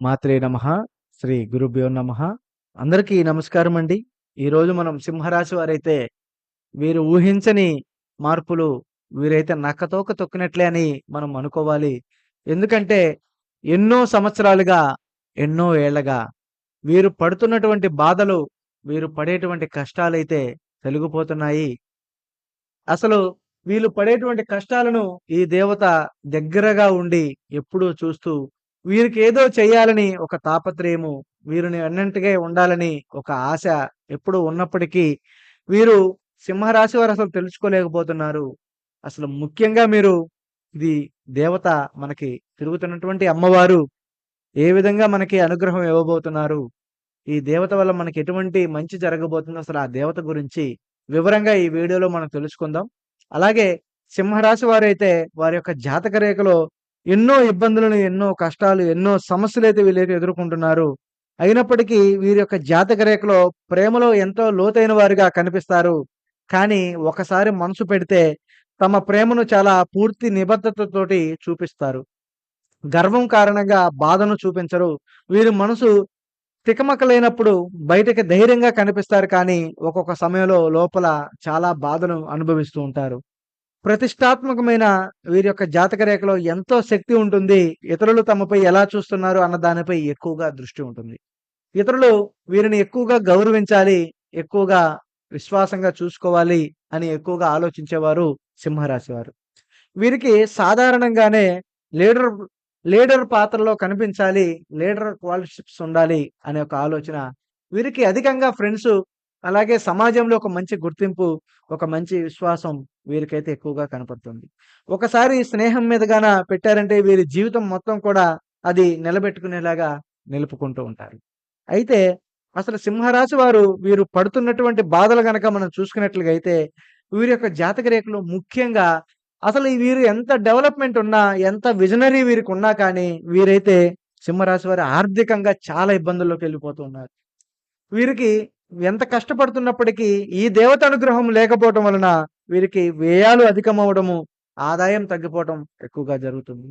మాత్రే నమ శ్రీ గురుభ్యో నమ. అందరికీ నమస్కారం అండి. ఈరోజు మనం సింహరాశి వారైతే వీరు ఊహించని మార్పులు వీరైతే నక్కతోక తొక్కినట్లే అని మనం అనుకోవాలి. ఎందుకంటే ఎన్నో సంవత్సరాలుగా ఎన్నో ఏళ్ళగా వీరు పడుతున్నటువంటి బాధలు వీరు పడేటువంటి కష్టాలైతే తొలగిపోతున్నాయి. అసలు వీళ్ళు పడేటువంటి కష్టాలను ఈ దేవత దగ్గరగా ఉండి ఎప్పుడూ చూస్తూ వీరికి ఏదో చేయాలని ఒక తాపత్రయము వీరిని అన్నంటిగా ఉండాలని ఒక ఆశ ఎప్పుడు ఉన్నప్పటికీ వీరు సింహరాశి వారు అసలు తెలుసుకోలేకపోతున్నారు. అసలు ముఖ్యంగా మీరు ఇది దేవత మనకి తిరుగుతున్నటువంటి అమ్మవారు ఏ విధంగా మనకి అనుగ్రహం ఇవ్వబోతున్నారు? ఈ దేవత వల్ల మనకి ఎటువంటి మంచి జరగబోతుందో అసలు ఆ దేవత గురించి వివరంగా ఈ వీడియోలో మనం తెలుసుకుందాం. అలాగే సింహరాశి వారైతే వారి యొక్క జాతక రేఖలో ఎన్నో ఇబ్బందులను ఎన్నో కష్టాలు ఎన్నో సమస్యలు అయితే వీళ్ళైతే ఎదుర్కొంటున్నారు. అయినప్పటికీ వీరి యొక్క జాతక రేఖలో ప్రేమలో ఎంతో లోతైన వారిగా కనిపిస్తారు. కానీ ఒకసారి మనసు పెడితే తమ ప్రేమను చాలా పూర్తి నిబద్ధతతోటి చూపిస్తారు. గర్వం కారణంగా బాధను చూపించరు. వీరి మనసు తికమకలైనప్పుడు బయటకి ధైర్యంగా కనిపిస్తారు. కానీ ఒక్కొక్క సమయంలో లోపల చాలా బాధను అనుభవిస్తూ ఉంటారు. ప్రతిష్టాత్మకమైన వీరి యొక్క జాతక రేఖలో ఎంతో శక్తి ఉంటుంది. ఇతరులు తమపై ఎలా చూస్తున్నారు అన్న దానిపై ఎక్కువగా దృష్టి ఉంటుంది. ఇతరులు వీరిని ఎక్కువగా గౌరవించాలి ఎక్కువగా విశ్వాసంగా చూసుకోవాలి అని ఎక్కువగా ఆలోచించేవారు సింహరాశి వారు వీరికి సాధారణంగానే లీడర్ లీడర్ పాత్రలో కనిపించాలి లీడర్ క్వాలిటీషిప్స్ ఉండాలి అనే ఒక ఆలోచన వీరికి అధికంగా ఫ్రెండ్స్ అలాగే సమాజంలో ఒక మంచి గుర్తింపు ఒక మంచి విశ్వాసం వీరికైతే ఎక్కువగా కనపడుతుంది. ఒకసారి స్నేహం మీదగాన పెట్టారంటే వీరి జీవితం మొత్తం కూడా అది నిలబెట్టుకునేలాగా నిలుపుకుంటూ ఉంటారు. అయితే అసలు సింహరాశి వారు వీరు పడుతున్నటువంటి బాధలు గనక మనం చూసుకున్నట్లుగా అయితే వీరి యొక్క జాతక రేఖలు ముఖ్యంగా అసలు వీరు ఎంత డెవలప్మెంట్ ఉన్నా ఎంత విజనరీ వీరికి ఉన్నా కానీ వీరైతే సింహరాశి వారు ఆర్థికంగా చాలా ఇబ్బందుల్లోకి వెళ్ళిపోతూ ఉన్నారు. వీరికి ఎంత కష్టపడుతున్నప్పటికీ ఈ దేవత అనుగ్రహం లేకపోవటం వలన వీరికి వ్యయాలు అధికమవడము ఆదాయం తగ్గిపోవటం ఎక్కువగా జరుగుతుంది.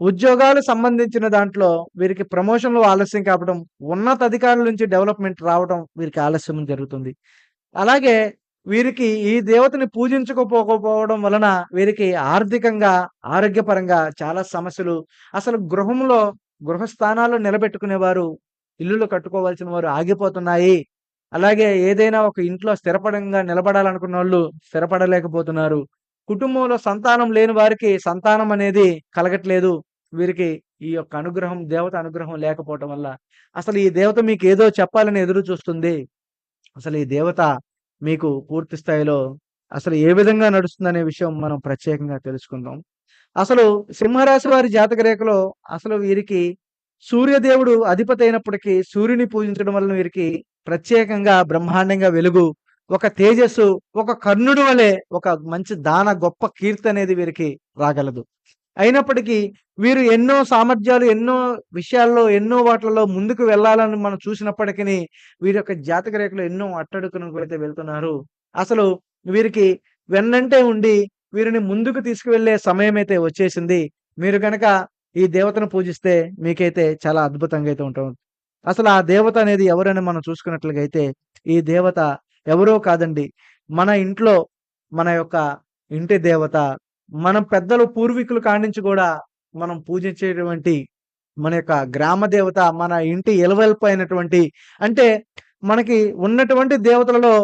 ఉద్యోగాలు సంబంధించిన దాంట్లో వీరికి ప్రమోషన్లు ఆలస్యం కావడం ఉన్నత అధికారుల నుంచి డెవలప్మెంట్ రావడం వీరికి ఆలస్యం జరుగుతుంది. అలాగే వీరికి ఈ దేవతని పూజించకపోకపోవడం వలన వీరికి ఆర్థికంగా ఆరోగ్యపరంగా చాలా సమస్యలు. అసలు గృహంలో గృహస్థానాలు నిలబెట్టుకునేవారు ఇల్లులు కట్టుకోవాల్సిన వారు ఆగిపోతున్నాయి. అలాగే ఏదైనా ఒక ఇంట్లో స్థిరపడంగా నిలబడాలనుకున్న వాళ్ళు స్థిరపడలేకపోతున్నారు. కుటుంబంలో సంతానం లేని వారికి సంతానం అనేది కలగట్లేదు. వీరికి ఈ యొక్క అనుగ్రహం దేవత అనుగ్రహం లేకపోవటం వల్ల. అసలు ఈ దేవత మీకు ఏదో చెప్పాలని ఎదురు చూస్తుంది. అసలు ఈ దేవత మీకు పూర్తి స్థాయిలో అసలు ఏ విధంగా నడుస్తుందనే విషయం మనం ప్రత్యేకంగా తెలుసుకుందాం. అసలు సింహరాశి వారి జాతక రేఖలో అసలు వీరికి సూర్యదేవుడు అధిపతి అయినప్పటికీ సూర్యుని పూజించడం వలన వీరికి ప్రత్యేకంగా బ్రహ్మాండంగా వెలుగు ఒక తేజస్సు ఒక కర్ణుడు వలె ఒక మంచి దాన గొప్ప కీర్తి అనేది వీరికి రాగలదు. అయినప్పటికీ వీరు ఎన్నో సామర్థ్యాలు ఎన్నో విషయాల్లో ఎన్నో వాటిల్లో ముందుకు వెళ్ళాలని మనం చూసినప్పటికీ వీరి యొక్క జాతక రేఖలు ఎన్నో అట్టడుకును అయితే వెళ్తున్నారు. అసలు వీరికి వెన్నంటే ఉండి వీరిని ముందుకు తీసుకువెళ్ళే సమయం అయితే వచ్చేసింది. మీరు గనక ఈ దేవతను పూజిస్తే మీకైతే చాలా అద్భుతంగా అయితే ఉంటుంది అసలు ఆ దేవత అనేది ఎవరని మనం చూసుకున్నట్లయితే ఈ దేవత ఎవరో కాదండి. మన ఇంట్లో మన యొక్క ఇంటి దేవత మన పెద్దలు పూర్వీకులు కానించి కూడా మనం పూజించేటువంటి మన యొక్క గ్రామ దేవత మన ఇంటి ఎలవెల్పు అయినటువంటి అంటే మనకి ఉన్నటువంటి దేవతలలో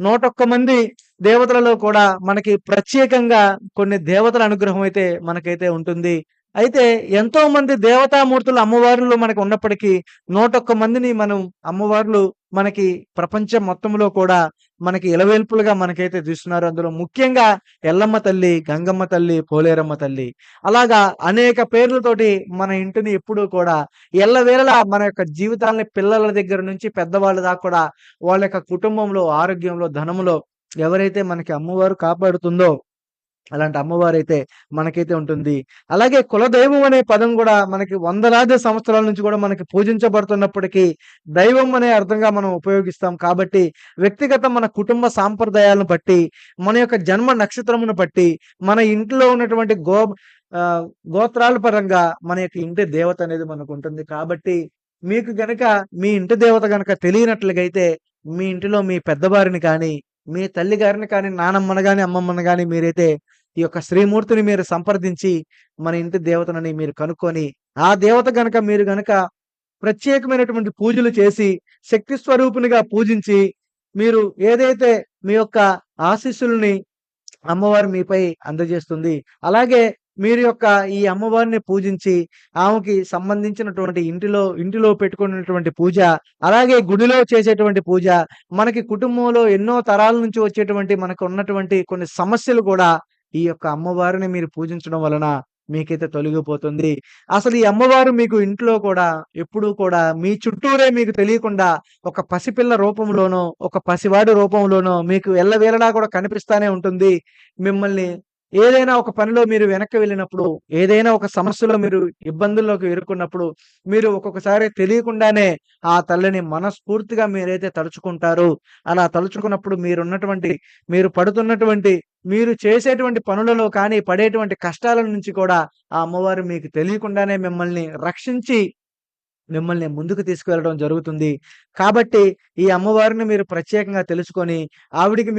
నూటొక్క మంది దేవతలలో కూడా మనకి ప్రత్యేకంగా కొన్ని దేవతల అనుగ్రహం అయితే మనకైతే ఉంటుంది. అయితే ఎంతో మంది దేవతామూర్తులు అమ్మవార్లు మనకు ఉన్నప్పటికీ నూటొక్క మందిని మనం అమ్మవార్లు మనకి ప్రపంచం మొత్తంలో కూడా మనకి ఇలవేల్పులుగా మనకైతే తీస్తున్నారు. అందులో ముఖ్యంగా ఎల్లమ్మ తల్లి గంగమ్మ తల్లి పోలేరమ్మ తల్లి అలాగా అనేక పేర్లతోటి మన ఇంటిని ఎప్పుడూ కూడా ఎల్లవేళలా మన యొక్క జీవితాలని పిల్లల దగ్గర నుంచి పెద్దవాళ్ళ దాకా కూడా వాళ్ళ యొక్క కుటుంబంలో ఆరోగ్యంలో ధనములో ఎవరైతే మనకి అమ్మవారు కాపాడుతుందో అలాంటి అమ్మవారు అయితే మనకైతే ఉంటుంది. అలాగే కులదైవం అనే పదం కూడా మనకి వందలాది సంవత్సరాల నుంచి కూడా మనకి పూజించబడుతున్నప్పటికీ దైవం అనే అర్థంగా మనం ఉపయోగిస్తాం. కాబట్టి వ్యక్తిగత మన కుటుంబ సాంప్రదాయాలను బట్టి మన యొక్క జన్మ నక్షత్రమును బట్టి మన ఇంట్లో ఉన్నటువంటి గో గోత్రాల పరంగా మన యొక్క ఇంటి దేవత అనేది మనకు ఉంటుంది. కాబట్టి మీకు గనక మీ ఇంటి దేవత గనక తెలియనట్లుగైతే మీ ఇంటిలో మీ పెద్దవారిని కానీ, మీ తల్లి గారిని కానీ, నానమ్మను కానీ అమ్మమ్మను కానీ మీరైతే ఈ యొక్క శ్రీమూర్తిని మీరు సంప్రదించి మన ఇంటి దేవతనని మీరు కనుక్కొని, ఆ దేవత గనక మీరు గనక ప్రత్యేకమైనటువంటి పూజలు చేసి, శక్తి స్వరూపునిగా పూజించి, మీరు ఏదైతే మీ యొక్క ఆశీస్సులని అమ్మవారు మీపై అందజేస్తుంది. అలాగే మీరు యొక్క ఈ అమ్మవారిని పూజించి, ఆమెకి సంబంధించినటువంటి ఇంటిలో ఇంటిలో పెట్టుకున్నటువంటి పూజ, అలాగే గుడిలో చేసేటువంటి పూజ, మనకి కుటుంబంలో ఎన్నో తరాల నుంచి వచ్చేటువంటి మనకు ఉన్నటువంటి కొన్ని సమస్యలు కూడా ఈ యొక్క అమ్మవారిని మీరు పూజించడం వలన మీకైతే తొలగిపోతుంది. అసలు ఈ అమ్మవారు మీకు ఇంట్లో కూడా ఎప్పుడూ కూడా మీ చుట్టూరే మీకు తెలియకుండా ఒక పసిపిల్ల రూపంలోనో, ఒక పసివాడి రూపంలోనో మీకు ఎల్లవేళలా కూడా కనిపిస్తానే ఉంటుంది. మిమ్మల్ని ఏదైనా ఒక పనిలో మీరు వెనక్కి వెళ్ళినప్పుడు, ఏదైనా ఒక సమస్యలో మీరు ఇబ్బందుల్లోకి ఎరుకున్నప్పుడు మీరు ఒక్కొక్కసారి తెలియకుండానే ఆ తల్లిని మనస్ఫూర్తిగా మీరైతే తలుచుకుంటారు. అలా తలుచుకున్నప్పుడు మీరున్నటువంటి మీరు పడుతున్నటువంటి మీరు చేసేటువంటి పనులలో కానీ, పడేటువంటి కష్టాల నుంచి కూడా ఆ అమ్మవారు మీకు తెలియకుండానే మిమ్మల్ని రక్షించి మిమ్మల్ని ముందుకు తీసుకువెళ్ళడం జరుగుతుంది. కాబట్టి ఈ అమ్మవారిని మీరు ప్రత్యేకంగా తెలుసుకొని, ఆవిడకి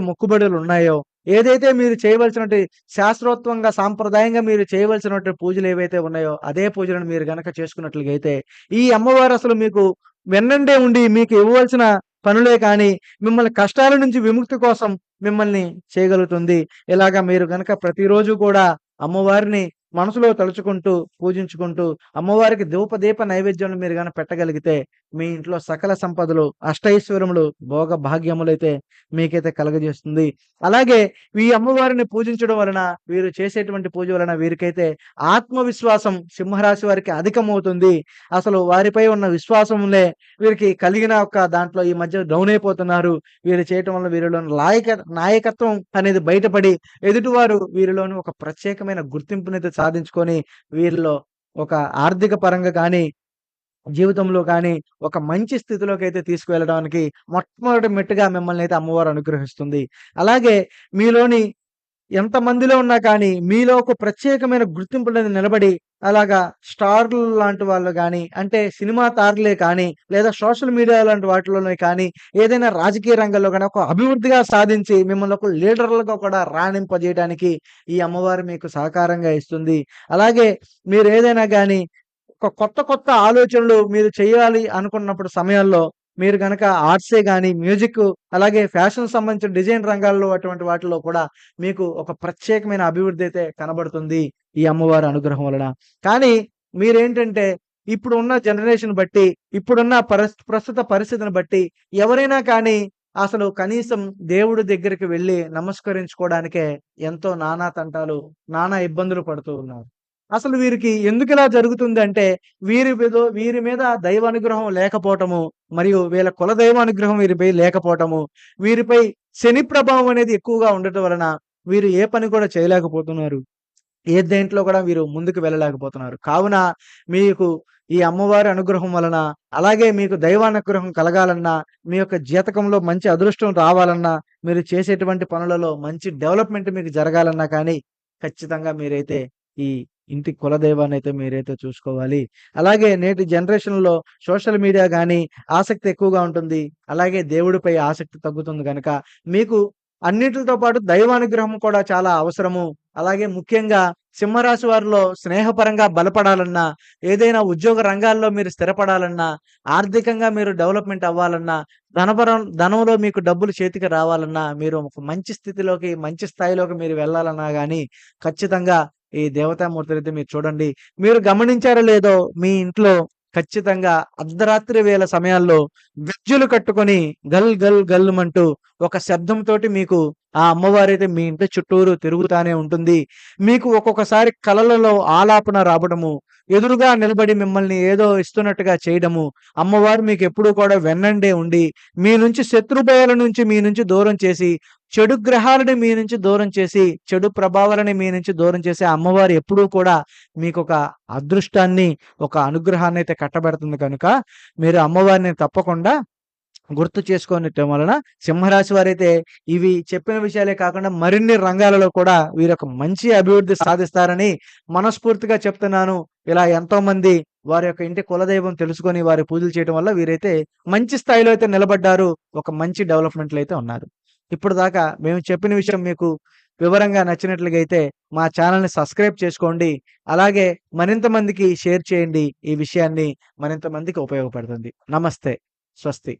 మొక్కుబడులు ఉన్నాయో ఏదైతే మీరు చేయవలసినటువంటి శాస్త్రోత్వంగా సాంప్రదాయంగా మీరు చేయవలసినటువంటి పూజలు ఏవైతే ఉన్నాయో, అదే పూజలను మీరు గనక చేసుకున్నట్లుగైతే, ఈ అమ్మవారు అసలు మీకు వెన్నండే ఉండి మీకు ఇవ్వవలసిన పనులే కానీ, మిమ్మల్ని కష్టాల నుంచి విముక్తి కోసం మిమ్మల్ని చేయగలుగుతుంది. ఇలాగా మీరు గనక ప్రతిరోజు కూడా అమ్మవారిని మనసులో తలుచుకుంటూ, పూజించుకుంటూ, అమ్మవారికి దీప దీప నైవేద్యం మీరు కనుక పెట్టగలిగితే, మీ ఇంట్లో సకల సంపదలు, అష్టైశ్వర్యములు, భోగ భాగ్యములైతే మీకైతే కలుగజేస్తుంది. అలాగే ఈ అమ్మవారిని పూజించడం వలన, వీరు చేసేటువంటి పూజ వలన వీరికైతే ఆత్మవిశ్వాసం సింహరాశి వారికి అధికమవుతుంది. అసలు వారిపై ఉన్న విశ్వాసంలే వీరికి కలిగిన ఒక దాంట్లో ఈ మధ్య డౌన్ అయిపోతున్నారు. వీరు చేయటం వల్ల వీరిలో లాయక నాయకత్వం అనేది బయటపడి, ఎదుటివారు వీరిలోని ఒక ప్రత్యేకమైన గుర్తింపునైతే సాధించుకొని, వీరిలో ఒక ఆర్థిక పరంగా కానీ జీవితంలో కానీ ఒక మంచి స్థితిలోకి అయితే తీసుకువెళ్ళడానికి మొట్టమొదటి మెట్టుగా మిమ్మల్ని అయితే అమ్మవారు అనుగ్రహిస్తుంది. అలాగే మీలోని ఎంతమందిలో ఉన్నా కానీ, మీలో ఒక ప్రత్యేకమైన గుర్తింపుఅనేది నిలబడి, అలాగా స్టార్‌లు లాంటి వాళ్ళు కానీ అంటే సినిమా తారలే కానీ, లేదా సోషల్ మీడియా లాంటి వాటిలోనే కానీ, ఏదైనా రాజకీయ రంగంలో కానీ ఒక అభివృద్ధిగా సాధించి, మిమ్మల్ని ఒక లీడర్‌లుగా కూడా రాణింపజేయడానికి ఈ అమ్మవారు మీకు సహకారంగా ఇస్తుంది. అలాగే మీరు ఏదైనా కానీ ఒక కొత్త కొత్త ఆలోచనలు మీరు చేయాలి అనుకున్నప్పుడు సమయాల్లో, మీరు కనుక ఆర్ట్సే కానీ మ్యూజిక్ అలాగే ఫ్యాషన్ సంబంధించిన డిజైన్ రంగాల్లో అటువంటి వాటిలో కూడా మీకు ఒక ప్రత్యేకమైన అభివృద్ధి అయితే కనబడుతుంది. ఈ అమ్మవారి అనుగ్రహం వలన. కానీ మీరేంటంటే, ఇప్పుడున్న జనరేషన్ బట్టి, ఇప్పుడున్న ప్రస్తుత పరిస్థితిని బట్టి, ఎవరైనా కానీ అసలు కనీసం దేవుడి దగ్గరికి వెళ్ళి నమస్కరించుకోవడానికే ఎంతో నానా తంటాలు, నానా ఇబ్బందులు పడుతూ ఉన్నారు. అసలు వీరికి ఎందుకిలా జరుగుతుందంటే, వీరి మీద వీరి మీద దైవానుగ్రహం లేకపోవటము, మరియు వీళ్ళ కుల దైవ అనుగ్రహం వీరిపై లేకపోవటము, వీరిపై శని ప్రభావం అనేది ఎక్కువగా ఉండటం వలన, వీరు ఏ పని కూడా చేయలేకపోతున్నారు. ఏ దేంట్లో కూడా వీరు ముందుకు వెళ్ళలేకపోతున్నారు. కావున మీకు ఈ అమ్మవారి అనుగ్రహం వలన, అలాగే మీకు దైవానుగ్రహం కలగాలన్నా, మీ యొక్క జీతకంలో మంచి అదృష్టం రావాలన్నా, మీరు చేసేటువంటి పనులలో మంచి డెవలప్‌మెంట్ మీకు జరగాలన్నా కానీ, ఖచ్చితంగా మీరైతే ఈ ఇంటి కులదైవాన్నైతే మీరైతే చూసుకోవాలి. అలాగే నేటి జనరేషన్‌లో సోషల్ మీడియా కానీ ఆసక్తి ఎక్కువగా ఉంటుంది. అలాగే దేవుడిపై ఆసక్తి తగ్గుతుంది కనుక మీకు అన్నిటితో పాటు దైవానుగ్రహం కూడా చాలా అవసరము. అలాగే ముఖ్యంగా సింహరాశి వారిలో స్నేహపరంగా బలపడాలన్నా, ఏదైనా ఉద్యోగ రంగాల్లో మీరు స్థిరపడాలన్నా, ఆర్థికంగా మీరు డెవలప్‌మెంట్ అవ్వాలన్నా, ధనపరం ధనంలో మీకు డబ్బులు చేతికి రావాలన్నా, మీరు ఒక మంచి స్థితిలోకి, మంచి స్థాయిలోకి మీరు వెళ్ళాలన్నా కానీ ఖచ్చితంగా ఈ దేవతామూర్తులైతే మీరు చూడండి. మీరు గమనించారో లేదో మీ ఇంట్లో ఖచ్చితంగా అర్ధరాత్రి వేళ సమయాల్లో గజ్జులు కట్టుకొని గల్ గల్ గల్లుమంటూ ఒక శబ్దంతో మీకు ఆ అమ్మవారైతే మీ ఇంటి చుట్టూరు తిరుగుతానే ఉంటుంది. మీకు ఒక్కొక్కసారి కలలలో ఆలాపన రావడము, ఎదురుగా నిలబడి మిమ్మల్ని ఏదో ఇస్తున్నట్టుగా చేయడము, అమ్మవారు మీకు ఎప్పుడూ కూడా వెన్నండే ఉండి, మీ నుంచి శత్రుభయాల నుంచి మీ నుంచి దూరం చేసి, చెడు గ్రహాలని మీ నుంచి దూరం చేసి, చెడు ప్రభావాలని మీ నుంచి దూరం చేసే అమ్మవారు ఎప్పుడూ కూడా మీకు ఒక అదృష్టాన్ని, ఒక అనుగ్రహాన్ని అయితే కట్టబెడుతుంది కనుక, మీరు అమ్మవారిని తప్పకుండా గుర్తు చేసుకోవటం వలన సింహరాశి వారైతే ఇవి చెప్పిన విషయాలే కాకుండా మరిన్ని రంగాలలో కూడా వీరొక మంచి అభివృద్ధి సాధిస్తారని మనస్ఫూర్తిగా చెప్తున్నాను. ఇలా ఎంతో మంది వారి యొక్క ఇంటి కులదైవం తెలుసుకొని వారి పూజలు చేయడం వల్ల వీరైతే మంచి స్థాయిలో అయితే నిలబడ్డారు. ఒక మంచి డెవలప్మెంట్లు అయితే ఉన్నారు. ఇప్పుడు దాకా మేము చెప్పిన విషయం మీకు వివరంగా నచ్చినట్లుగా అయితే మా ఛానల్ని సబ్స్క్రైబ్ చేసుకోండి. అలాగే మరింత మందికి షేర్ చేయండి. ఈ విషయాన్ని మరింత మందికి ఉపయోగపడుతుంది. నమస్తే. స్వస్తి.